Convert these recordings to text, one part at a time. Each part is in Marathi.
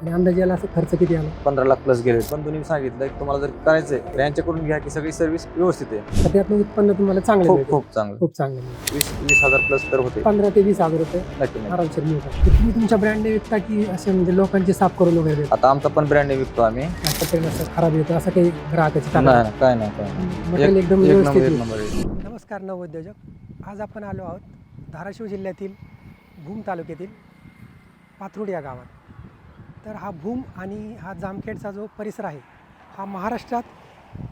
आणि अंदाजे याला असं खर्च किती आला? पंधरा लाख प्लस गेले. पण तुम्ही सांगितलं की तुम्हाला जर करायचंय तर यांच्याकडून घ्या की सगळी सर्व्हिस व्यवस्थित आहे. तर त्यातनं उत्पन्न तुम्हाला चांगलं खूप मिळतं. खूप चांगलं. खूप चांगलं मिळतं. वीस वीस हजार प्लस तर होते. पंधरा ते वीस हजार रुपये नक्की नाही आरामशीर मिळतात. तर तुम्ही तुमच्या ब्रँडने विकता की असे म्हणजे लोकांचे साफ करून वगैरे देता? आता आमचा पण ब्रँड विकतो आम्ही. असं काही असं खराब येतं असं काही ग्राहकाची नाही तक्रार नाही, काय नाही काय नाही. मटेरियल एक- एकदम एक व्यवस्थित नंबर एक येईल. नंबर आहे. नमस्कार नवोद्योजक आज आपण आलो आहोत धाराशिव जिल्ह्यातील भूम तालुक्यातील पाथरुड या गावात. तर हा भूम आणि हा जामखेडचा जो परिसर आहे हा महाराष्ट्रात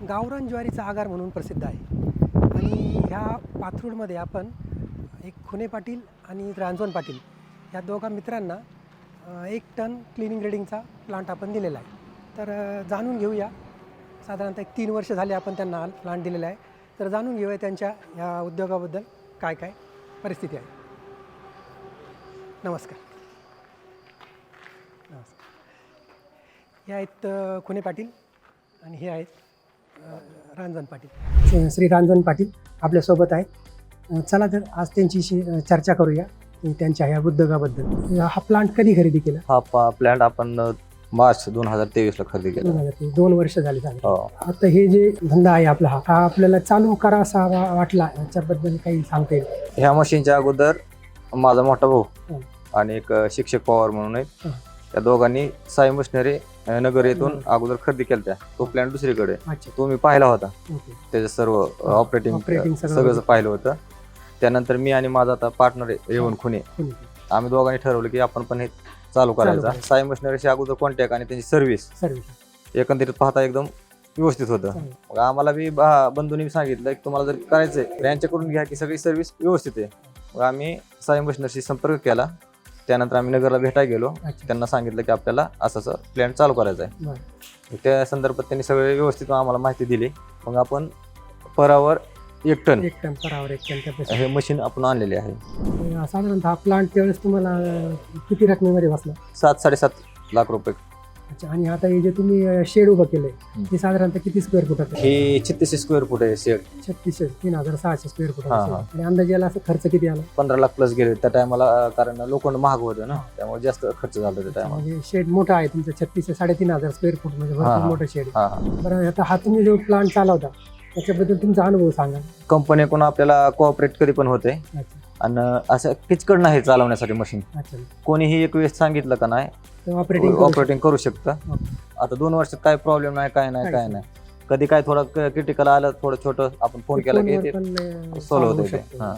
गावरान ज्वारीचा आगार म्हणून प्रसिद्ध आहे. आणि ह्या पाथरूडमध्ये आपण एक खुने पाटील आणि रांजवन पाटील या दोघा मित्रांना एक टन क्लिनिंग ग्रेडिंगचा प्लांट आपण दिलेला आहे. तर जाणून घेऊया. साधारणतः एक तीन वर्ष झाले आपण त्यांना प्लांट दिलेला आहे. तर जाणून घेऊया त्यांच्या या उद्योगाबद्दल काय काय परिस्थिती आहे. नमस्कार. हे आहेत खुने पाटील आणि हे आहेत अ, रांजण पाटील. श्री रांजण पाटील आपल्यासोबत आहेत. चला तर आज त्यांची चर्चा करूया त्यांच्या ह्या उद्योगाबद्दल. हा प्लांट कधी खरेदी केला? हा पा प्लॅन आपण मार्च दोन हजार तेवीस ला खरेदी केला. दोन हजार तेवीस. दोन वर्ष झाले झाले. हो. आता हे जे धंदा आहे आपला हा हा आपल्याला चालू करावा वा- वाटला याच्याबद्दल काही सांगता येईल? ह्या मशीनच्या अगोदर माझा मोठा भाऊ हं. आणि एक शिक्षक पवार म्हणून हं. त्या दोघांनी साई मशिनरी नगर येथून. अगोदर खरेदी केल्या तो प्लॅन दुसरीकडे. अच्छा. तो मी पाहिला होता. ओके. त्याचं सर्व ऑपरेटिंग operating सगळं. पाहिलं होतं. त्यानंतर मी आणि माझा आता पार्टनर रेवण खुने? आम्ही दोघांनी ठरवलं की आपण पण हे चालू करायचं. करायचं. साई मशिनरीची अगोदर कॉन्टॅक्ट आणि त्यांची सर्व्हिस सर्विस एकंदरीत पाहता एकदम व्यवस्थित होतं. मग आम्हाला बी बा- बंधूंनी सांगितलं की तुम्हाला जर करायचंय यांच्याकडून घ्या की सगळी सर्व्हिस व्यवस्थित आहे. मग आम्ही साई मशिनरीशी संपर्क केला. त्यानंतर आम्ही नगरला भेटायला गेलो. अच्छा. त्यांना सांगितलं की आपल्याला असं असं प्लॅन चालू करायचा आहे बरं. त्या संदर्भात त्यांनी सगळे व्यवस्थित आम्हाला माहिती दिली. मग आपण परावर एक टन एक टन परावर एक टन capacity. हे मशीन आपण आणलेले आहे. साधारणतः हा प्लांट त्यावेळेस तुम्हाला किती रकमेमध्ये बसला? सात साडेसात लाख रुपये. अच्छा आणि आता हे जे तुम्ही शेड उभं केलंय. ते साधारणतः किती स्क्वेअर आहे? ही छत्तीसशे स्क्वेअर फूट आहे शेड छत्तीसशे तीन हजार सहाशे स्क्वेअर हा, हा. शेड. आणि अंदाजे याला असं खर्च किती आला पंधरा लाख प्लस गेले त्या टायमाला कारण लोखंड महाग होतं ना त्यामुळे जास्त खर्च झाला त्या टायमाला म्हणजे शेड मोठा आहे तुमचं छत्तीसशे साडेतीन हजार स्क्वेअर फूट म्हणजे हा, भरपूर हा. मोठं शेड हा हा बरं आता हा तुम्ही जो प्लांट चालवता त्याच्याबद्दल तुमचा अनुभव सांगा कंपनीकडून आपल्याला कोऑपरेट कधी पण होते अच्छा आणि असं किचकड नाही चालवण्यासाठी मशीन अच्छा. कोणीही एक वेळेस सांगितलं का नाही तर ऑपरेटिंग ऑपरेटिंग करू शकतं. Okay. आता दोन वर्षात काय प्रॉब्लेम नाही काय नाही काय नाही. कधी काय थोडं क्रिटिकल आलं थोडं छोटं आपण फोन केला की ते सॉल्व्ह होतं ते. हा.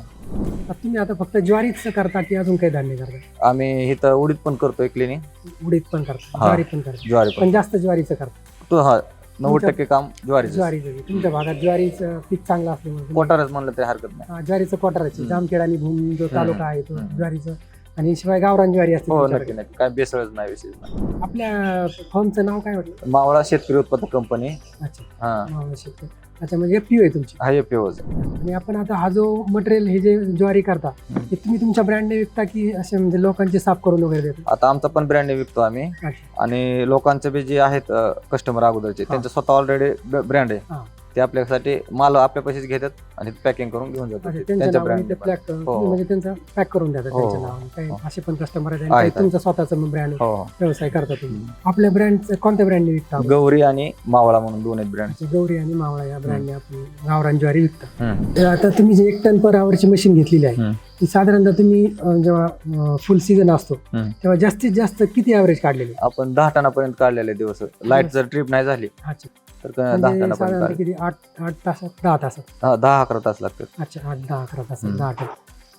तुम्ही आता फक्त ज्वारीच करता की अजून काही धान्य करता आम्ही इथं उडीद पण करतोय क्लिनिंग उडीद पण करता हा. ज्वारी पण करता ज्वारी पण. पण जास्त ज्वारीचं करता तो हा नव्वद टक्के काम ज्वारीचं ज्वारीचं तुमच्या भागात ज्वारीचं पीक चांगलं असल्यामुळे तुम्ही- कोटारच म्हणलं तरी हरकत नाही. हा, ज्वारीचं कोटाराची हम्म. जामखेड आणि भूम जो. तालुका आहे तो हम्म. ज्वारीचं. आणि शिवाय गावरान ज्वारी असते हो तुमच्याकडे. नक्की नक्की. काय बेसळच नाही विशेष नाही. आपल्या फर्मचं नाव काय म्हटलं मावळा शेतकरी उत्पादक कंपनी अच्छा. हा. मावळ शेतकरी. अच्छा म्हणजे एफ आहे तुमची. हा एपीओज आणि आपण आता हा जो मटेरियल हे जे ज्वारी करता. ते तुम्ही तुमच्या ब्रँडने विकता की असे म्हणजे लोकांचे साफ करून वगैरे देता? आता आमचा पण ब्रँड विकतो आम्ही. अच्छा. आणि लोकांचे बी जे आहेत कस्टमर अगोदरचे त्यांचं स्वतः ऑलरेडी ब्रँड आहे. हा. ते आपल्यासाठी माल आपल्या पैसेच घेतात आणि पॅकिंग करून घेऊन जातात अच्छा. त्यांच्या त्यांच्या नावाने ते ब्रँड पॅक करून हो. म्हणजे त्यांचा पॅक करून देतात हो, त्यांच्या हो. नावाने काही हो. असे पण कस्टमर आहेत आणि आहेत, काही तुमचा स्वतःचा ब्रँड हो हो. व्यवसाय करता तुम्ही आपल्या ब्रँड कोणत्या ब्रँडने विकता आपण? गौरी आणि मावळा म्हणून दोन आहेत ब्रँड गौरी आणि मावळा या ब्रँडने आपण गावरान ज्वारी विकता तर आता तुम्ही जे एक टन पर आवरची मशीन घेतलेली आहे. ती साधारणतः तुम्ही अं, जेव्हा फुल सीझन असतो हम्म. तेव्हा जास्तीत जास्त किती ॲव्हरेज काढलेली आपण दहा टनापर्यंत काढलेले दिवस लाइट जर ट्रिप नाही झाली अच्छा तर दहा म्हणजे टनापर्यंत. किती? आठ आठ तासात? दहा तासात. हा, दहा अकरा तास लागतात. अच्छा आठ दहा अकरा तासात. हम्म. दहा टन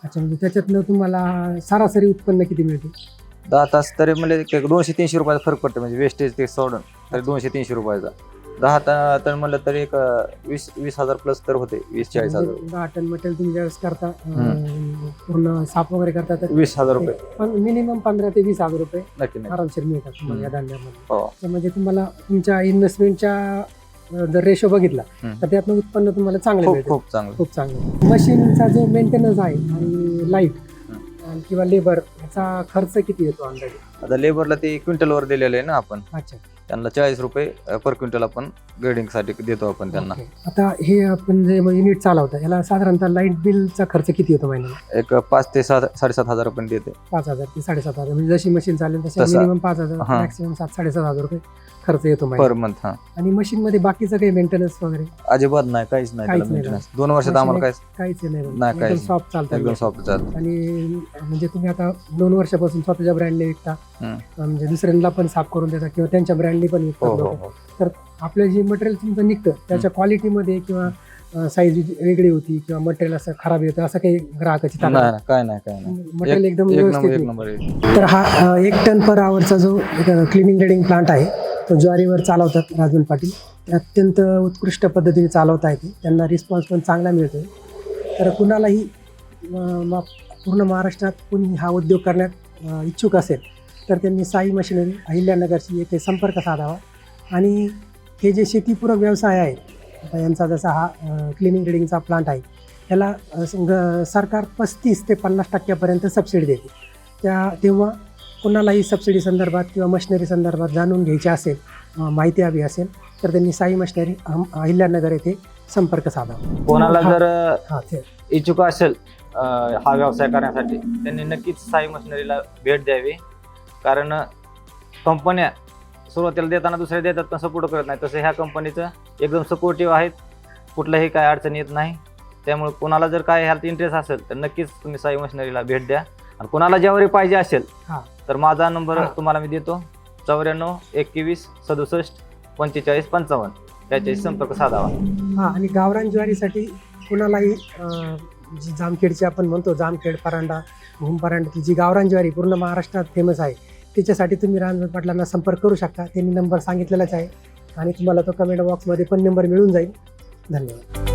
अच्छा म्हणजे त्याच्यातनं तुम्हाला सरासरी उत्पन्न किती मिळते? दहा तास तरी म्हणजे एक दोनशे तीनशे रुपयाचा फरक पडतो. म्हणजे वेस्टेज ते सोडून तरी दोनशे तीनशे रुपयाचा. दहा टन तर म्हणलं तरी एक अं, वीस वीस हजार प्लस तर होते. वीस चाळीस हजार. म्हणजे दहा टन मटेरियल तुम्ही ज्यावेळेस करता अं, पूर्ण साफ वगैरे करता तर वीस हजार रुपये. मिनिमम पंधरा ते वीस हजार रुपये नक्की नक्की. आरामशीर मिळतात तुम्हाला या धान्यामध्ये. हो. तर म्हणजे तुम्हाला तुमच्या इन्व्हेस्टमेंटच्या जर रेशो बघितला. तर त्यातनं उत्पन्न तुम्हाला चांगलं खूप मिळतं. खूप चांगलं. खूप चांगलं. मशीनचा जो मेंटेनन्स आहे आणि लाइट किंवा लेबर याचा खर्च किती येतो अंदाजे? आता लेबरला ते क्विंटलवर दिलेलं आहे ना आपण. अच्छा. त्यांना चाळीस रुपये पर क्विंटल आपण ग्रेडिंगसाठी देतो आपण त्यांना. आता हे आपण जे युनिट चालवतं याला साधारणतः लाइट बिलचा खर्च किती येतो महिन्याला? एक पाच ते सात साडेसात हजार पर्यंत येते पाच हजार ते साडेसात हजार. म्हणजे जशी मशीन चालेल तसा. मिनिमम पाच हजार. मॅक्सिमम सात साडेसात हजार रुपये खर्च येतो पर मंथ हा. आणि machine मध्ये बाकीचं काही मेंटेनन्स वगैरे? अजिबात नाही काहीच नाही. दोन वर्षात आम्हाला काहीच काहीच नाही काहीच सॉफ्ट चालतं. सॉफ्ट जात आणि म्हणजे तुम्ही आता दोन वर्षापासून स्वतःच्या ब्रँडने विकता. म्हणजे दुसऱ्यांना पण साफ करून देता किंवा त्यांच्या ब्रँडने पण हो विकतात हो लोकं. हो आपलं जे मटेरियल तुमचं निघतं त्याच्या क्वालिटीमध्ये किंवा साईज वेगळी होती किंवा मटेरियल असं खराब येतं असं काही ग्राहकाची नाही ताकद नाही, काय नाही काय नाही मटेरियल एकदम एक व्यवस्थित नंबर एक निघतं. नंबर आहे. तर हा अ, एक टन पर आवरचा जो क्लिनिंग रेडिंग प्लांट आहे तो ज्वारीवर चालवतात राजवन पाटील ते अत्यंत उत्कृष्ट पद्धतीने चालवता येते त्यांना रिस्पॉन्स पण चांगला मिळतो तर कुणालाही अ, मा- पूर्ण महाराष्ट्रात कुणी हा उद्योग करण्यात अ, इच्छुक असेल तर त्यांनी साई मशिनरी अहिल्यानगरची येथे संपर्क साधावा. आणि हे जे शेतीपूरक व्यवसाय आहे आता यांचा जसा हा क्लिनिंग रेडिंगचा प्लांट आहे याला अ, स- ग- सरकार पस्तीस ते पन्नास टक्क्यापर्यंत सबसिडी देते. त्या तेव्हा कोणालाही सबसिडी संदर्भात किंवा मशिनरी संदर्भात जाणून घ्यायची असेल माहिती हवी असेल तर त्यांनी साई मशिनरी अहिल्यानगर येथे संपर्क साधावा. कोणाला. जर इच्छुक असेल हा व्यवसाय करण्यासाठी त्यांनी नक्कीच साई मशिनरीला भेट द्यावी. कारण कंपन्या सुरुवातीला देताना दुसऱ्या देतात पण सपोर्ट करत नाही. तसं ह्या कंपनीचं एकदम सपोर्टिव्ह आहेत. कुठल्याही काय अडचण येत नाही. त्यामुळे कोणाला जर काय ह्यात इंटरेस्ट असेल तर नक्कीच तुम्ही साई मशिनरीला भेट द्या. आणि कोणाला ज्यावेळी पाहिजे असेल हा. तर माझा नंबर. तुम्हाला मी देतो. चौऱ्याण्णव एकवीस सदुसष्ट पंचेचाळीस पंचावन्न. त्याच्याशी संपर्क साधावा. हा आणि गावरान ज्वारीसाठी कुणालाही जी जामखेडची आपण म्हणतो जामखेड परांडा भूम परांडाची जी गावरान ज्वारी पूर्ण महाराष्ट्रात फेमस आहे त्याच्यासाठी तुम्ही रामदास पाटलांना संपर्क करू शकता. त्यांनी नंबर सांगितलेलाच आहे. आणि तुम्हाला तो कमेंट बॉक्समध्ये पण नंबर मिळून जाईल. धन्यवाद.